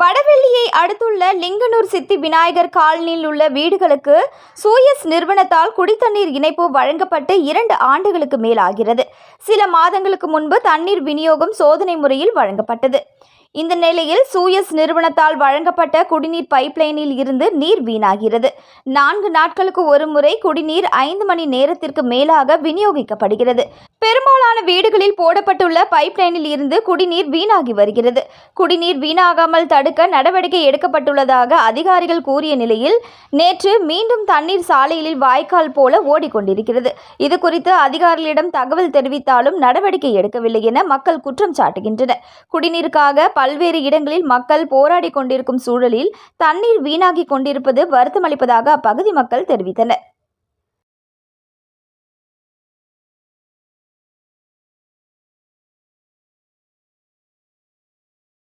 வடவெள்ளியை அடுத்துள்ள லிங்கனூர் சித்தி விநாயகர் காலனியில் உள்ள வீடுகளுக்கு சூயஸ் நிறுவனத்தால் குடித்தண்ணீர் இணைப்பு வழங்கப்பட்டு இரண்டு ஆண்டுகளுக்கு மேலாகிறது. சில மாதங்களுக்கு முன்பு தண்ணீர் விநியோகம் சோதனை முறையில் வழங்கப்பட்டது. இந்த நிலையில் சூயஸ் நிறுவனத்தால் வழங்கப்பட்ட குடிநீர் பைப்லைனில் இருந்து நீர் வீணாகிறது. நான்கு நாட்களுக்கு ஒரு முறை குடிநீர் ஐந்து மணி நேரத்திற்கு மேலாக விநியோகிக்கப்படுகிறது. பெரும்பாலான வீடுகளில் போடப்பட்டுள்ள பைப்லைனில் இருந்து குடிநீர் வீணாகி வருகிறது. குடிநீர் வீணாகாமல் தடுக்க நடவடிக்கை எடுக்கப்பட்டுள்ளதாக அதிகாரிகள் கூறிய நிலையில் நேற்று மீண்டும் தண்ணீர் சாலையில் வாய்க்கால் போல ஓடிக்கொண்டிருக்கிறது. இது குறித்து அதிகாரிகளிடம் தகவல் தெரிவித்தாலும் நடவடிக்கை எடுக்கவில்லை என மக்கள் குற்றம் சாட்டுகின்றனர். குடிநீருக்காக பல்வேறு இடங்களில் மக்கள் போராடி கொண்டிருக்கும் சூழலில் தண்ணீர் வீணாகி கொண்டிருப்பது வருத்தமளிப்பதாக அப்பகுதி மக்கள் தெரிவித்தனர்.